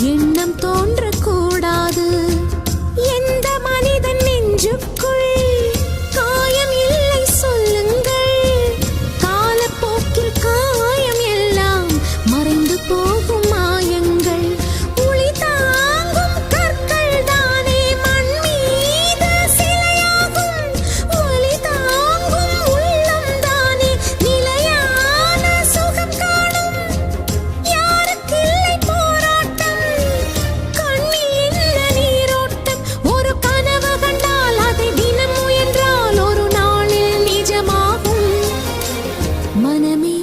எண்ணம் தோன்றக்கூடாது. எந்த மனிதன் நெஞ்சுக்கும் my enemy